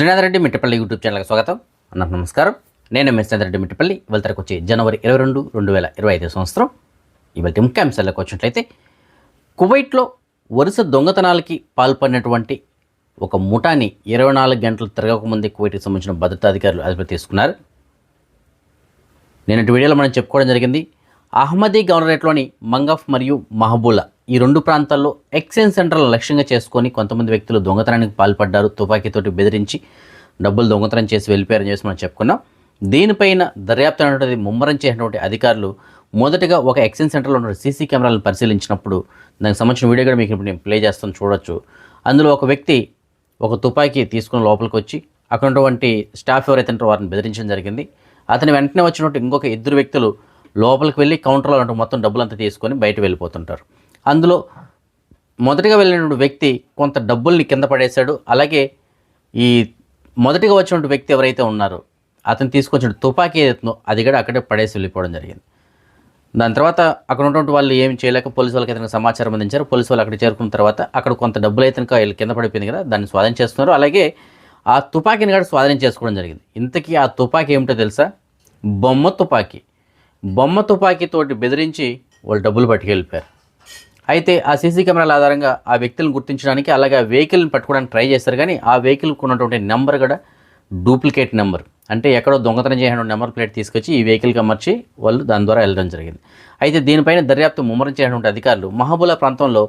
Srinatha Reddy Mittapalli YouTube ఛానల్కి స్వాగతం. అందరికి నమస్కారం. నేను మీ శ్రీనాథరెడ్డి మిట్టపల్లి వెళ్తరకు వచ్చి జనవరి ఇరవై రెండు రెండు వేల ఇరవై ఐదు సంవత్సరం. ఇవాళ ముఖ్యాంశాలకు వచ్చినట్లయితే కువైట్లో వరుస దొంగతనాలకి పాల్పడినటువంటి ఒక ముఠాని ఇరవై నాలుగు గంటలు తిరగకముందే కువైట్కి సంబంధించిన భద్రతా అధికారులు అదుపు తీసుకున్నారు. నిన్నటి వీడియోలో మనం చెప్పుకోవడం జరిగింది. అహ్మదీ గవర్నరేట్లోని మంగఫ్ మరియు మహబూలా ఈ రెండు ప్రాంతాల్లో ఎక్స్చేంజ్ సెంటర్లు లక్ష్యంగా చేసుకొని కొంతమంది వ్యక్తులు దొంగతనానికి పాల్పడ్డారు తుపాకీతోటి బెదిరించి డబ్బులు దొంగతనం చేసి వెళ్ళిపోయారని చేసి మనం చెప్పుకున్నాం. దీనిపైన దర్యాప్తు అనేటువంటి ముమ్మరం చేసినటువంటి అధికారులు మొదటగా ఒక ఎక్స్చేంజ్ సెంటర్లో ఉన్న సీసీ కెమెరాలను పరిశీలించినప్పుడు దానికి సంబంధించిన వీడియో కూడా మీకు ఇప్పుడు నేను ప్లే చేస్తాను చూడొచ్చు. అందులో ఒక వ్యక్తి ఒక తుపాకీ తీసుకుని లోపలికి వచ్చి అక్కడ ఉన్నటువంటి స్టాఫ్ ఎవరైతే ఉంటారో వారిని బెదిరించడం జరిగింది. అతని వెంటనే వచ్చినట్టు ఇంకొక ఇద్దరు వ్యక్తులు లోపలికి వెళ్ళి కౌంటర్లో ఉంటూ మొత్తం డబ్బులంతా తీసుకొని బయట వెళ్ళిపోతుంటారు. అందులో మొదటిగా వెళ్ళినటువంటి వ్యక్తి కొంత డబ్బుల్ని కింద పడేశాడు. అలాగే ఈ మొదటిగా వచ్చినటువంటి వ్యక్తి ఎవరైతే ఉన్నారో అతను తీసుకొచ్చిన తుపాకీ ఏదైతుందో అది కూడా అక్కడే పడేసి వెళ్ళిపోవడం జరిగింది. దాని తర్వాత అక్కడ ఉన్నటువంటి వాళ్ళు ఏమి చేయలేక పోలీసు వాళ్ళకి అతనికి సమాచారం అందించారు. పోలీసు వాళ్ళు అక్కడ చేరుకున్న తర్వాత అక్కడ కొంత డబ్బులు అయితే వీళ్ళు కింద పడిపోయింది కదా దాన్ని స్వాధీనం చేస్తున్నారు అలాగే ఆ తుపాకీని కూడా స్వాధీనం చేసుకోవడం జరిగింది. ఇంతకీ ఆ తుపాకీ ఏమిటో తెలుసా? బొమ్మ తుపాకీ. బొమ్మ తుపాకీతోటి బెదిరించి వాళ్ళు డబ్బులు పట్టుకెళ్ళిపోయారు. అయితే ఆ సీసీ కెమెరాల ఆధారంగా ఆ వ్యక్తులను గుర్తించడానికి అలాగే ఆ వెహికల్ని పట్టుకోవడానికి ట్రై చేస్తారు. కానీ ఆ వెహికల్కి ఉన్నటువంటి నెంబర్ కూడా డూప్లికేట్ నెంబర్. అంటే ఎక్కడో దొంగతనం చేసిన నెంబర్ ప్లేట్ తీసుకొచ్చి ఈ వెహికల్కి అమర్చి వాళ్ళు దాని ద్వారా వెళ్ళడం జరిగింది. అయితే దీనిపైన దర్యాప్తు ముమ్మరం చేసినటువంటి అధికారులు మహబూలా ప్రాంతంలో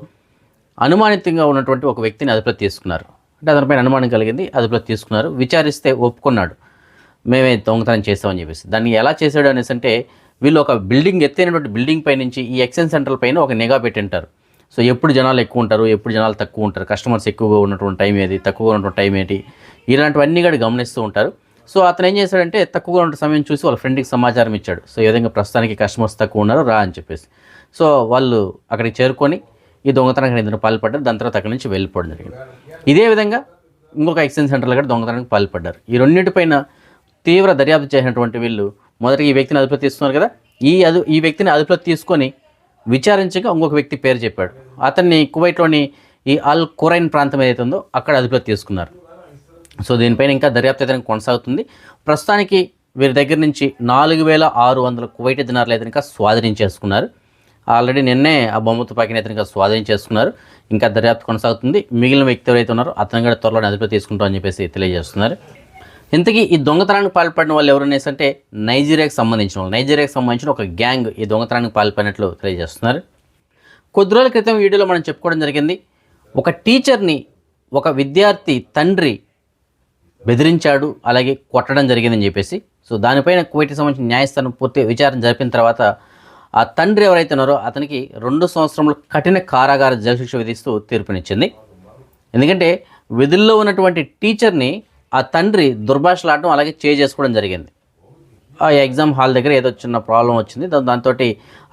అనుమానితంగా ఉన్నటువంటి ఒక వ్యక్తిని అదుపులో తీసుకున్నారు. అంటే అతనిపైన అనుమానం కలిగింది అదుపులో తీసుకున్నారు విచారిస్తే ఒప్పుకున్నాడు. మేమే దొంగతనం చేస్తామని చెప్పేసి. దాన్ని ఎలా చేశాడు అనేసి అంటే వీళ్ళు ఒక బిల్డింగ్ ఎత్తైనటువంటి బిల్డింగ్ పై నుంచి ఈ ఎక్స్చేంజ్ సెంటర్ పైన ఒక నిఘా పెట్టింటారు. సో ఎప్పుడు జనాలు ఎక్కువ ఉంటారు ఎప్పుడు జనాలు తక్కువ ఉంటారు కస్టమర్స్ ఎక్కువగా ఉన్నటువంటి టైం ఏది తక్కువగా ఉన్నటువంటి టైం ఏంటి ఇలాంటివన్నీ కూడా గమనిస్తూ ఉంటారు. సో అతను ఏం చేశాడంటే తక్కువగా ఉన్న సమయం చూసి వాళ్ళ ఫ్రెండ్కి సమాచారం ఇచ్చాడు. సో ఈ విధంగా ప్రస్తుతానికి కస్టమర్స్ తక్కువ ఉన్నారు రా అని చెప్పేసి. సో వాళ్ళు అక్కడికి చేరుకొని ఈ దొంగతనానికి నిందిన పాల్పడ్డారు. దాని తర్వాత అక్కడి నుంచి వెళ్ళిపోవడం జరిగింది. ఇదే విధంగా ఇంకొక ఎక్స్చేంజ్ సెంటర్లో కూడా దొంగతనానికి పాల్పడ్డారు. ఈ రెండింటిపైన తీవ్ర దర్యాప్తు చేసినటువంటి వీళ్ళు మొదటి ఈ వ్యక్తిని అదుపులో తీసుకున్నారు కదా? ఈ అదు ఈ వ్యక్తిని అదుపులో తీసుకొని విచారించగా ఇంకొక వ్యక్తి పేరు చెప్పాడు. అతన్ని కువైట్లోని ఈ అల్ కురైన్ ప్రాంతం ఏదైతే ఉందో అక్కడ అదుపులో తీసుకున్నారు. సో దీనిపైన ఇంకా దర్యాప్తు అయితే కొనసాగుతుంది. ప్రస్తుతానికి వీరి దగ్గర నుంచి నాలుగు వేల ఆరు వందల కువైట్ దినార్లు అయితే ఇంకా స్వాధీనం చేసుకున్నారు. ఆల్రెడీ నిన్నే ఆ బొమ్మ తుపాకీని అయితే ఇంకా స్వాధీనం చేసుకున్నారు. ఇంకా దర్యాప్తు కొనసాగుతుంది. మిగిలిన వ్యక్తి ఎవరైతే ఉన్నారో అతను కూడా త్వరలో అదుపులో తీసుకుంటామని చెప్పేసి తెలియజేస్తున్నారు. ఇంతకీ ఈ దొంగతనానికి పాల్పడిన వాళ్ళు ఎవరనేసి అంటే నైజీరియాకి సంబంధించిన వాళ్ళు. నైజీరియాకి సంబంధించిన ఒక గ్యాంగ్ ఈ దొంగతనానికి పాల్పడినట్లు తెలియజేస్తున్నారు. కొద్ది రోజుల క్రితం వీడియోలో మనం చెప్పుకోవడం జరిగింది. ఒక టీచర్ని ఒక విద్యార్థి తండ్రి బెదిరించాడు అలాగే కొట్టడం జరిగిందని చెప్పేసి. సో దానిపైన కువైట్కి సంబంధించిన న్యాయస్థానం పూర్తి విచారణ జరిపిన తర్వాత ఆ తండ్రి ఎవరైతే ఉన్నారో అతనికి రెండు సంవత్సరములు కఠిన కారాగార జైలు శిక్ష విధిస్తూ తీర్పునిచ్చింది. ఎందుకంటే విధుల్లో ఉన్నటువంటి టీచర్ని ఆ తండ్రి దుర్భాషలాడటం అలాగే చేజ్ చేసుకోవడం జరిగింది. ఆ ఎగ్జామ్ హాల్ దగ్గర ఏదో చిన్న ప్రాబ్లం వచ్చింది. దాంతో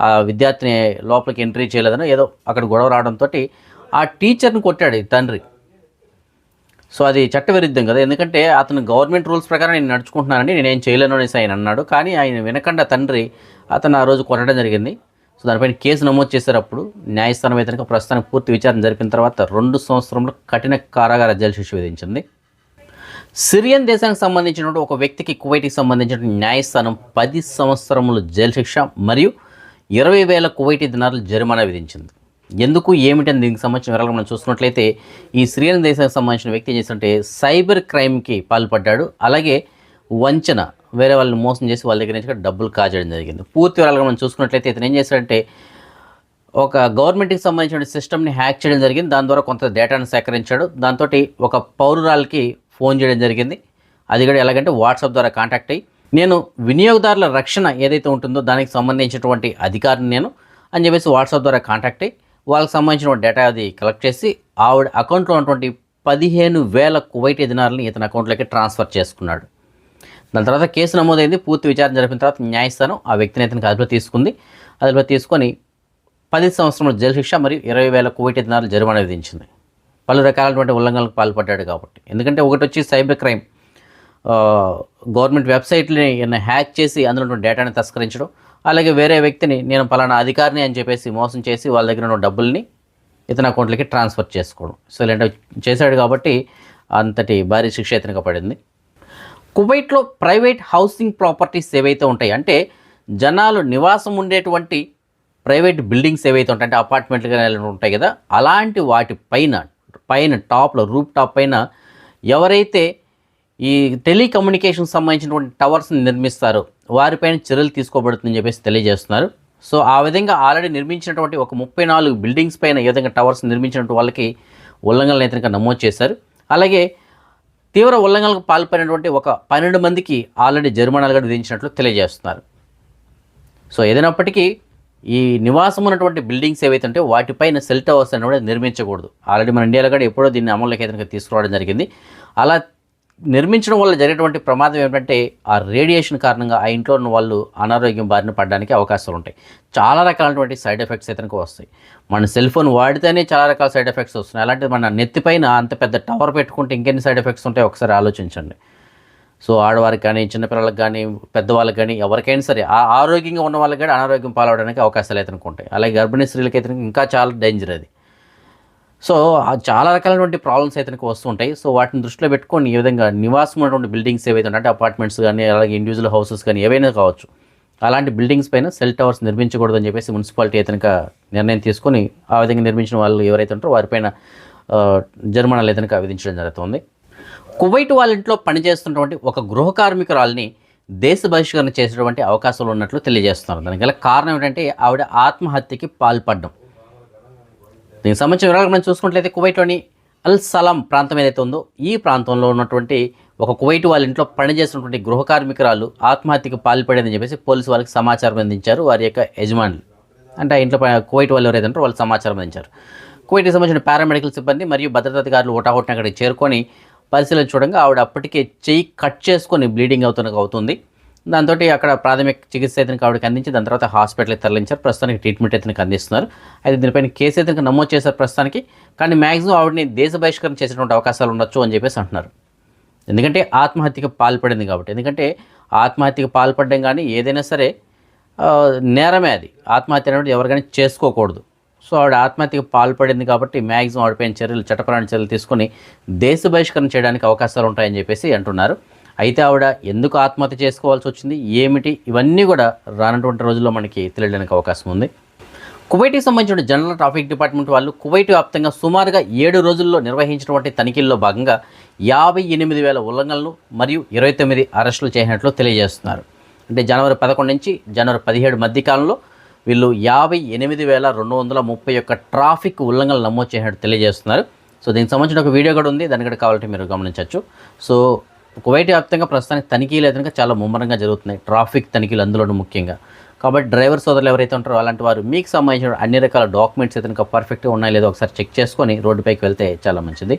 ఆ విద్యార్థిని లోపలికి ఎంట్రీ చేయలేదని ఏదో అక్కడ గొడవ రావడంతో ఆ టీచర్ని కొట్టాడు ఈ తండ్రి. సో అది చట్టవిరుద్ధం కదా. ఎందుకంటే అతను గవర్నమెంట్ రూల్స్ ప్రకారం నేను నడుచుకుంటున్నానని నేనేం చేయలేను అనేసి ఆయన అన్నాడు. కానీ ఆయన వినకుండా తండ్రి అతను ఆ రోజు కొట్టడం జరిగింది. సో దానిపైన కేసు నమోదు చేశారు అప్పుడు. న్యాయస్థానం అయితే ప్రస్తుతానికి పూర్తి విచారణ జరిపిన తర్వాత రెండు సంవత్సరంలో కఠిన కారాగార జైలు శిక్ష విధించింది. సిరియన్ దేశానికి సంబంధించినటువంటి ఒక వ్యక్తికి కువైట్కి సంబంధించిన న్యాయస్థానం పది సంవత్సరములు జైలు శిక్ష మరియు ఇరవై వేల కువైటీ దినారులు జరిమానా విధించింది. ఎందుకు ఏమిటని దీనికి సంబంధించిన వివరాలు మనం చూసుకున్నట్లయితే ఈ సిరియన్ దేశానికి సంబంధించిన వ్యక్తి ఏం చేస్తుంటే సైబర్ క్రైమ్కి పాల్పడ్డాడు. అలాగే వంచన వేరే వాళ్ళని మోసం చేసి వాళ్ళ దగ్గర నుంచి డబ్బులు కాజేయడం జరిగింది. పూర్తి వివరాలు మనం చూసుకున్నట్లయితే ఇతను ఏం చేశాడంటే ఒక గవర్నమెంట్కి సంబంధించిన సిస్టమ్ని హ్యాక్ చేయడం జరిగింది. దాని ద్వారా కొంత డేటాను సేకరించాడు. దాంతో ఒక పౌరురాలకి ఫోన్ చేయడం జరిగింది. అది కూడా ఎలాగంటే వాట్సాప్ ద్వారా కాంటాక్ట్ అయ్యి నేను వినియోగదారుల రక్షణ ఏదైతే ఉంటుందో దానికి సంబంధించినటువంటి అధికారిని నేను అని చెప్పేసి వాట్సాప్ ద్వారా కాంటాక్ట్ అయ్యి వాళ్ళకి సంబంధించిన డేటా అది కలెక్ట్ చేసి ఆవిడ అకౌంట్లో ఉన్నటువంటి పదిహేను వేల కువైట్ దినాలని ఇతని అకౌంట్లోకి ట్రాన్స్ఫర్ చేసుకున్నాడు. దాని తర్వాత కేసు నమోదైంది. పూర్తి విచారణ జరిపిన తర్వాత న్యాయస్థానం ఆ వ్యక్తిని ఇతనికి అదుపులో తీసుకుంది. అదుపులో తీసుకొని పది సంవత్సరంలో జైలు శిక్ష మరియు ఇరవై వేల కువైట్ దినాలు జరిమానా విధించింది. పలు రకాలైనటువంటి ఉల్లంఘనలకు పాల్పడ్డాడు కాబట్టి. ఎందుకంటే ఒకటి వచ్చి సైబర్ క్రైమ్. గవర్నమెంట్ వెబ్సైట్ని హ్యాక్ చేసి అందులో ఉన్న డేటాని తస్కరించడం అలాగే వేరే వ్యక్తిని నేను పలానా అధికారిని అని చెప్పేసి మోసం చేసి వాళ్ళ దగ్గర ఉన్న డబ్బుల్ని ఇతని అకౌంట్లకి ట్రాన్స్ఫర్ చేసుకోవడం. సో ఇలాంటివి చేశాడు కాబట్టి అంతటి భారీ శిక్ష ఇతనికి పడింది. కువైట్లో ప్రైవేట్ హౌసింగ్ ప్రాపర్టీస్ ఏవైతే ఉంటాయి అంటే జనాలు నివాసం ఉండేటువంటి ప్రైవేట్ బిల్డింగ్స్ ఏవైతే ఉంటాయి అంటే అపార్ట్మెంట్లు కానీ ఉంటాయి కదా అలాంటి వాటి పైన టాప్లో రూప్ టాప్ పైన ఎవరైతే ఈ టెలికమ్యూనికేషన్ సంబంధించినటువంటి టవర్స్ని నిర్మిస్తారో వారిపైన చర్యలు తీసుకోబడుతుందని చెప్పేసి తెలియజేస్తున్నారు. సో ఆ విధంగా ఆల్రెడీ నిర్మించినటువంటి ఒక ముప్పై నాలుగు బిల్డింగ్స్ పైన ఏ విధంగా టవర్స్ నిర్మించినటువంటి వాళ్ళకి ఉల్లంఘనలు అయితే నమోదు చేశారు. అలాగే తీవ్ర ఉల్లంఘనలకు పాల్పడినటువంటి ఒక పన్నెండు మందికి ఆల్రెడీ జరిమానాలు కూడా విధించినట్లు తెలియజేస్తున్నారు. సో ఏదైనప్పటికీ ఈ నివాసం ఉన్నటువంటి బిల్డింగ్స్ ఏవైతే ఉంటే వాటిపైన సెల్ టవర్స్ అనేవి నిర్మించకూడదు. ఆల్రెడీ మన ఇండియాలో కూడా ఎప్పుడో దీన్ని అమలులోకి అయితే తీసుకురావడం జరిగింది. అలా నిర్మించడం వల్ల జరిగేటువంటి ప్రమాదం ఏమిటంటే ఆ రేడియేషన్ కారణంగా ఆ ఇంట్లో ఉన్న వాళ్ళు అనారోగ్యం బారిన పడడానికి అవకాశాలు ఉంటాయి. చాలా రకాలైనటువంటి సైడ్ ఎఫెక్ట్స్ అయితే వస్తాయి. మన సెల్ ఫోన్ వాడితేనే చాలా రకాల సైడ్ ఎఫెక్ట్స్ వస్తున్నాయి. అలాంటిది మన నెత్తిపైన అంత పెద్ద టవర్ పెట్టుకుంటే ఇంకెన్ని సైడ్ ఎఫెక్ట్స్ ఉంటాయి ఒకసారి ఆలోచించండి. సో ఆడవారికి కానీ చిన్నపిల్లలకు కానీ పెద్దవాళ్ళకి కానీ ఎవరికైనా సరే ఆ ఆరోగ్యంగా ఉన్న వాళ్ళకి కూడా అనారోగ్యం పాలవడానికి అవకాశాలు అయితే ఉంటాయి అలాగే గర్భిణీ స్త్రీలకి అయితే ఇంకా చాలా డేంజర్ అది. సో చాలా రకాలైనటువంటి ప్రాబ్లమ్స్ అయితే వస్తుంటాయి. సో వాటిని దృష్టిలో పెట్టుకొని ఈ విధంగా నివాసం ఉన్నటువంటి బిల్డింగ్స్ ఏవైతే ఉంటాయి అపార్ట్మెంట్స్ కానీ అలాగే ఇండివిజువల్ హౌసెస్ కానీ ఏవైనా కావచ్చు అలాంటి బిల్డింగ్స్ పైన సెల్ టవర్స్ నిర్మించకూడదని చెప్పేసి మున్సిపాలిటీ అయితే నిర్ణయం తీసుకొని ఆ విధంగా నిర్మించిన వాళ్ళు ఎవరైతే ఉంటారో వారిపైన జరిమానాలు అయితే విధించడం జరుగుతుంది. కువైట్ వాళ్ళ ఇంట్లో పనిచేస్తున్నటువంటి ఒక గృహ కార్మికురాలని దేశ బహిష్కరణ చేసేటువంటి అవకాశాలు ఉన్నట్లు తెలియజేస్తున్నారు. దానికి గల కారణం ఏంటంటే ఆవిడ ఆత్మహత్యకి పాల్పడడం. దీనికి సంబంధించిన వివరాలు మనం చూసుకున్నట్లయితే కువైట్లోని అల్ సలాం ప్రాంతం ఏదైతే ఉందో ఈ ప్రాంతంలో ఉన్నటువంటి ఒక కువైట్ వాళ్ళ ఇంట్లో పనిచేస్తున్నటువంటి గృహ కార్మికురాలు ఆత్మహత్యకు పాల్పడేదని చెప్పేసి పోలీసు వాళ్ళకి సమాచారం అందించారు. వారి యొక్క యజమానులు అంటే ఆ ఇంట్లో కువైట్ వాళ్ళు ఎవరైతే ఉంటారో వాళ్ళు సమాచారం అందించారు. కువైట్కి సంబంధించిన పారామెడికల్ సిబ్బంది మరియు భద్రతాధికారులు ఓటాహోటిన అక్కడికి చేరుకొని పరిశీలన చూడంగా ఆవిడ అప్పటికే చెయ్యి కట్ చేసుకొని బ్లీడింగ్ అవుతున్న అవుతుంది. దాంతో అక్కడ ప్రాథమిక చికిత్స అయితే ఆవిడకి అందించి దాని తర్వాత హాస్పిటల్కి తరలించారు. ప్రస్తుతానికి ట్రీట్మెంట్ అయితే అందిస్తున్నారు. అయితే దీనిపైన కేసు అయితే నమోదు చేశారు ప్రస్తుతానికి. కానీ మ్యాక్సిమం ఆవిడని దేశ బహిష్కరణ చేసేటువంటి అవకాశాలు ఉండొచ్చు అని చెప్పేసి అంటున్నారు. ఎందుకంటే ఆత్మహత్యకు పాల్పడింది కాబట్టి. ఎందుకంటే ఆత్మహత్యకు పాల్పడడం కానీ ఏదైనా సరే నేరమే అది. ఆత్మహత్య అనేది ఎవరికైనా చేసుకోకూడదు. సో ఆవిడ ఆత్మహత్యకు పాల్పడింది కాబట్టి మ్యాక్సిమం ఆవిడపైన చర్యలు చట్టపరమైన చర్యలు తీసుకొని దేశ బహిష్కరణ చేయడానికి అవకాశాలు ఉంటాయని చెప్పేసి అంటున్నారు. అయితే ఆవిడ ఎందుకు ఆత్మహత్య చేసుకోవాల్సి వచ్చింది? ఏమిటి? ఇవన్నీ కూడా రానటువంటి రోజుల్లో మనకి తెలియడానికి అవకాశం ఉంది. కువైట్కి సంబంధించిన జనరల్ ట్రాఫిక్ డిపార్ట్మెంట్ వాళ్ళు కువైట్ వ్యాప్తంగా సుమారుగా ఏడు రోజుల్లో నిర్వహించినటువంటి తనిఖీల్లో భాగంగా యాభై ఎనిమిది వేల ఉల్లంఘనలు మరియు ఇరవై తొమ్మిది అరెస్టులు చేసినట్లు తెలియజేస్తున్నారు. అంటే జనవరి పదకొండు నుంచి జనవరి పదిహేడు మధ్య కాలంలో వీళ్ళు యాభై ఎనిమిది వేల రెండు వందల ముప్పై ఒక్క ట్రాఫిక్ ఉల్లంఘనలు నమోదు చేసినట్టు తెలియజేస్తున్నారు. సో దీనికి సంబంధించిన ఒక వీడియో కూడా ఉంది. దాన్ని కూడా కావాలంటే మీరు గమనించవచ్చు. సో కువైట్ వ్యాప్తంగా ప్రస్తుతానికి తనిఖీలు అయితే చాలా ముమ్మరంగా జరుగుతున్నాయి. ట్రాఫిక్ తనిఖీలు అందులోనూ ముఖ్యంగా. కాబట్టి డ్రైవర్ సోదరులు ఎవరైతే ఉంటారో అలాంటి వారు మీకు సంబంధించిన అన్ని రకాల డాక్యుమెంట్స్ అయితే కనుక పర్ఫెక్ట్గా ఉన్నాయో లేదో ఒకసారి చెక్ చేసుకొని రోడ్డుపైకి వెళ్తే చాలా మంచిది.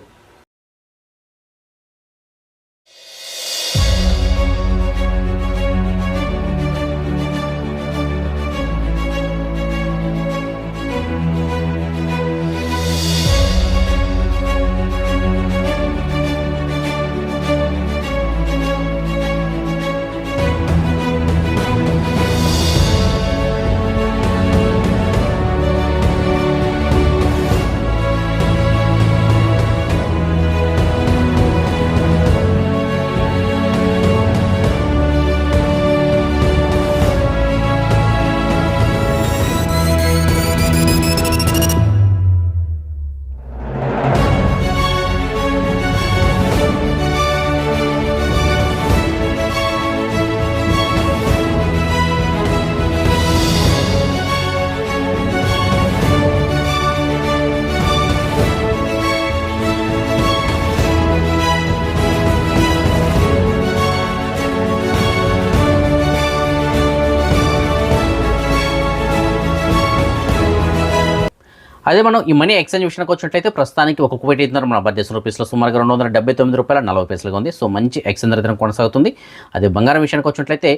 అదే మనం ఈ మనీ ఎక్స్చేంజ్ విషయానికి వచ్చినట్లయితే ప్రస్తుతానికి ఒక కోటి ఐదున్నర మన భారతదేశం రూపీస్లో సుమారుగా రెండు వందల డెబ్బై తొమ్మిది రూపాయల నలభై పైసలుగా ఉంది. సో మంచి ఎక్స్చేంజ్ ధర కొనసాగుతుంది. అదే బంగారం విషయానికి వచ్చినట్లయితే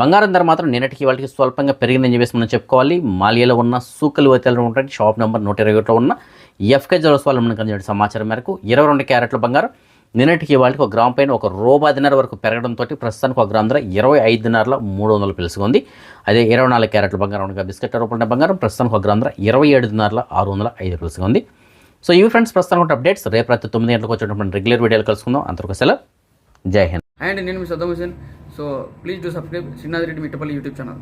బంగారం ధర మాత్రం నిన్నటికి వాళ్ళకి స్వల్పంగా పెరిగిందని చెప్పేసి మనం చెప్పుకోవాలి. మాలియాలో ఉన్న సూకలు వైతలు ఉన్నటువంటి షాప్ నెంబర్ నూట ఇరవై ఒకటిలో ఉన్న ఎఫ్కే జలోస్ వాళ్ళు మనకు అందించిన సమాచారం మేరకు ఇరవై రెండు క్యారెట్ల బంగారం నిన్నటికి వాళ్ళకి ఒక గ్రామ్ పైన ఒక రూపాయిన్నర వరకు పెరగడంతో ప్రస్తుతానికి ఒక గ్రామ్ ధర ఇరవై ఐదు మూడు వందలు పిలుసుకుంది అదే ఇరవై నాలుగు క్యారెట్ల బంగారం ఉండగా బిస్కెట్ రూపంలో బంగారం ప్రస్తుతానికి ఒక గ్రామ్ ధర ఇరవై ఏడు ఆరు వందల ఐదు పిలుసుకుంది సో ఇవి ఫ్రెండ్స్ ప్రస్తుతం అప్డేట్స్ రేపు రాత్రి తొమ్మిది గంటలకు వచ్చేటప్పుడు రెగ్యులర్ వీడియోలు కలుసుకుందాం. అంతవరకు సెలవు. జై హింద్. అండ్ నేను మీ Saddam Hussain so please do subscribe Srinath Reddy Mittapalli YouTube channel